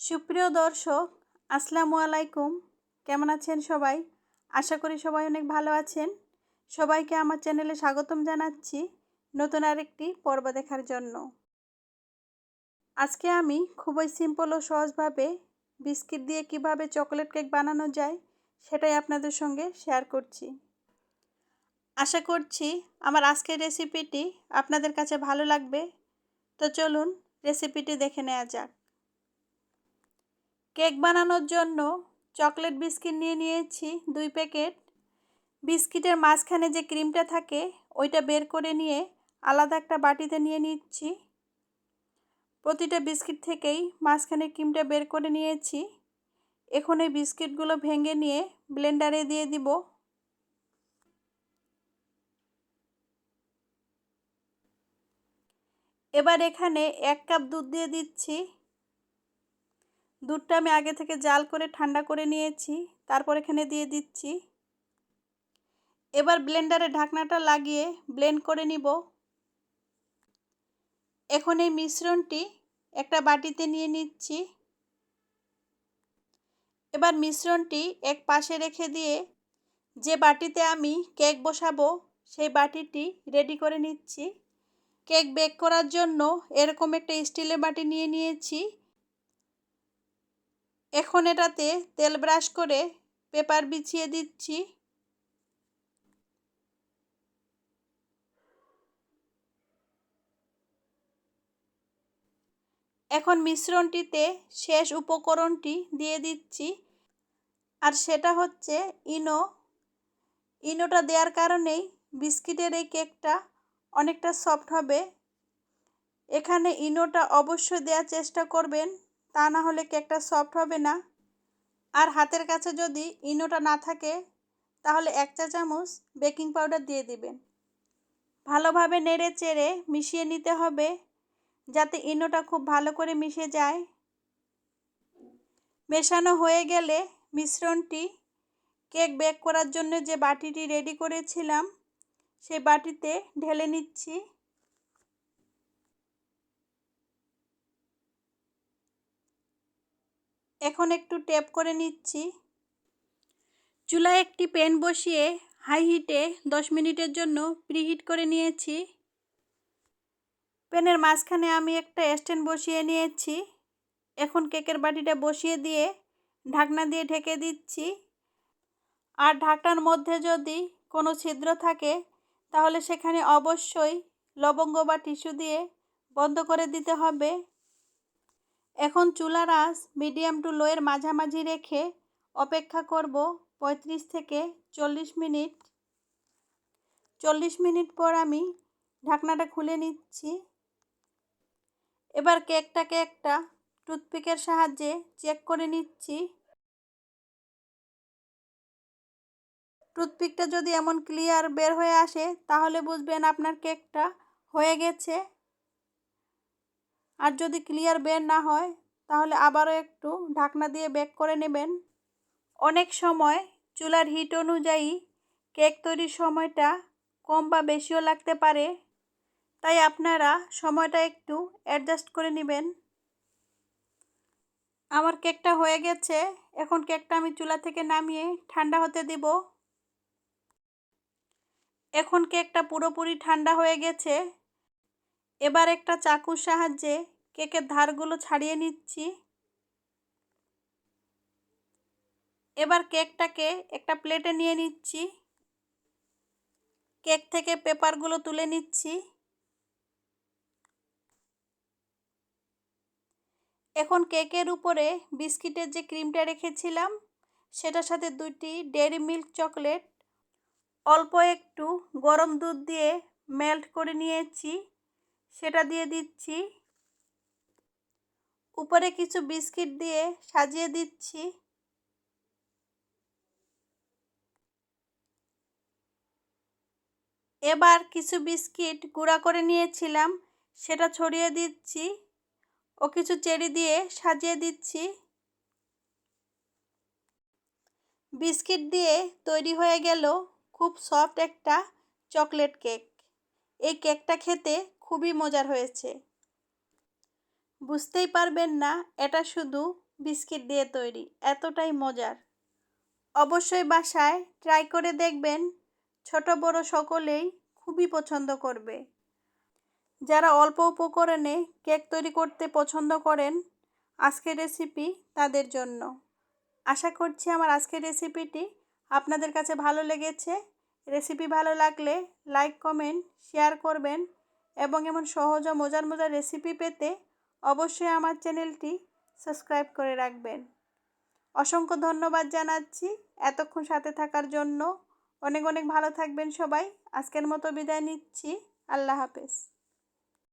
সুপ্রিয় দর্শক, আসসালামু আলাইকুম। কেমন আছেন সবাই? আশা করি সবাই অনেক ভালো আছেন। সবাইকে আমার চ্যানেলে স্বাগতম জানাচ্ছি নতুন আরেকটি পর্ব দেখার জন্য। আজকে আমি খুবই সিম্পল ও সহজভাবে বিস্কিট দিয়ে কীভাবে চকলেট কেক বানানো যায়, সেটাই আপনাদের সঙ্গে শেয়ার করছি। আশা করছি আমার আজকের রেসিপিটি আপনাদের কাছে ভালো লাগবে। তো চলুন রেসিপিটি দেখে নেওয়া যাক। কেক বানানোর জন্য চকলেট বিস্কিট নিয়ে নিয়েছি দুই প্যাকেট। বিস্কিটের মাঝখানে যে ক্রিমটা থাকে, ওইটা বের করে নিয়ে আলাদা একটা বাটিতে নিয়ে নিচ্ছি। প্রতিটা বিস্কিট থেকেই মাঝখানে ক্রিমটা বের করে নিয়েছি। এখন এই বিস্কিটগুলো ভেঙে নিয়ে ব্লেন্ডারে দিয়ে দিব। এবার এখানে এক কাপ দুধ দিয়ে দিচ্ছি। দুধটা আমি আগে থেকে জাল করে ঠান্ডা করে নিয়েছি, তারপর এখানে দিয়ে দিচ্ছি। এবার ব্লেন্ডারে ঢাকনাটা লাগিয়ে ব্লেন্ড করে নিব। এখন এই মিশ্রণটি একটা বাটিতে নিয়ে নিচ্ছি। এবার মিশ্রণটি এক পাশে রেখে দিয়ে যে বাটিতে আমি কেক বসাবো, সেই বাটিটি রেডি করে নিচ্ছি। কেক বেক করার জন্য এরকম একটা স্টিলের বাটি নিয়ে নিয়েছি। এখন এটাতে তেল ব্রাশ করে পেপার বিছিয়ে দিচ্ছি। এখন মিশ্রণটিতে শেষ উপকরণটি দিয়ে দিচ্ছি। আর সেটা হচ্ছে ইনো। ইনোটা দেওয়ার কারণেই বিস্কিটের এই কেকটা অনেকটা সফট হবে। এখানে ইনোটা অবশ্যই দেওয়ার চেষ্টা করবেন। তা না হলে কেকটা সফট হবে না? আর হাতের কাছে যদি ইনোটা না থাকে, তাহলে এক চা চামচ বেকিং পাউডার দিয়ে দিবেন। ভালোভাবে নেড়ে চেড়ে মিশিয়ে নিতে হবে যাতে ইনোটা খুব ভালো করে মিশে যায়। মেশানো হয়ে গেলে মিশ্রণটি কেক বেক করার জন্য যে বাটিটি রেডি করেছিলাম সেই বাটিতে ঢেলে নিচ্ছি। এখন একটু টেপ করে নিচ্ছি। চুলায় একটি প্যান বসিয়ে হাই হিটে দশ মিনিটের জন্য প্রিহিট করে নিয়েছি। প্যানের মাঝখানে আমি একটা স্ট্যান্ড বসিয়ে নিয়েছি। এখন কেকের বাটিটা বসিয়ে দিয়ে ঢাকনা দিয়ে ঢেকে দিচ্ছি। আর ঢাকনার মধ্যে যদি কোনো ছিদ্র থাকে, তাহলে সেখানে অবশ্যই লবঙ্গ বা টিস্যু দিয়ে বন্ধ করে দিতে হবে। এখন চুলার আঁচ মিডিয়াম টু লোয়ের মাঝামাঝি রেখে অপেক্ষা করব পঁয়ত্রিশ থেকে চল্লিশ মিনিট। চল্লিশ মিনিট পর আমি ঢাকনাটা খুলে নিচ্ছি। এবার কেকটাকে একটা টুথপিকের সাহায্যে চেক করে নিচ্ছি। টুথপিকটা যদি এমন ক্লিয়ার বের হয়ে আসে, তাহলে বুঝবেন আপনার কেকটা হয়ে গেছে। আর যদি ক্লিয়ার বের না হয়, তাহলে আবারও একটু ঢাকনা দিয়ে বেক করে নেবেন। অনেক সময় চুলার হিট অনুযায়ী কেক তৈরির সময়টা কম বা বেশিও লাগতে পারে। তাই আপনারা সময়টা একটু অ্যাডজাস্ট করে নেবেন। আমার কেকটা হয়ে গেছে, এখন কেকটা আমি চুলা থেকে নামিয়ে ঠান্ডা হতে দিব। এখন কেকটা পুরোপুরি ঠান্ডা হয়ে গেছে। এবার একটা চাকুর সাহায্যে কেকের ধারগুলো ছাড়িয়ে নিচ্ছি। এবার কেকটাকে একটা প্লেটে নিয়ে নিচ্ছি। কেক থেকে পেপারগুলো তুলে নিচ্ছি। এখন কেকের উপরে বিস্কিটের যে ক্রিমটা রেখেছিলাম, সেটার সাথে দুইটি ডেয়ারি মিল্ক চকলেট, অল্প একটু গরম দুধ দিয়ে মেল্ট করে নিয়েছি। সেটা দিয়ে দিচ্ছি। উপরে কিছু বিস্কিট দিয়ে সাজিয়ে দিচ্ছি। এবার কিছু বিস্কিট গুঁড়া করে নিয়েছিলাম, সেটা ছড়িয়ে দিচ্ছি ও কিছু চেরি দিয়ে সাজিয়ে দিচ্ছি। বিস্কিট দিয়ে তৈরি হয়ে গেল খুব সফট একটা চকলেট কেক। এই কেকটা খেতে খুবই মজার হয়েছে। বুঝতেই পারবেন না, এটা শুধু বিস্কিট দিয়ে তৈরি, এতটাই মজার। অবশ্যই বাসায় ট্রাই করে দেখবেন, ছোট বড় সকলেই খুবই পছন্দ করবে। যারা অল্প উপকরণে কেক তৈরি করতে পছন্দ করেন, আজকের রেসিপি তাদের জন্য। আশা করছি আমার আজকের রেসিপিটি আপনাদের কাছে ভালো লেগেছে। রেসিপি ভালো লাগলে লাইক, কমেন্ট, শেয়ার করবেন। এবং এমন সহজ ও মজার মজার রেসিপি পেতে অবশ্যই আমার চ্যানেলটি সাবস্ক্রাইব করে রাখবেন। অসংখ্য ধন্যবাদ জানাচ্ছি এতক্ষণ সাথে থাকার জন্য। অনেক অনেক ভালো থাকবেন সবাই। আজকের মতো বিদায় নিচ্ছি। আল্লাহ হাফেজ।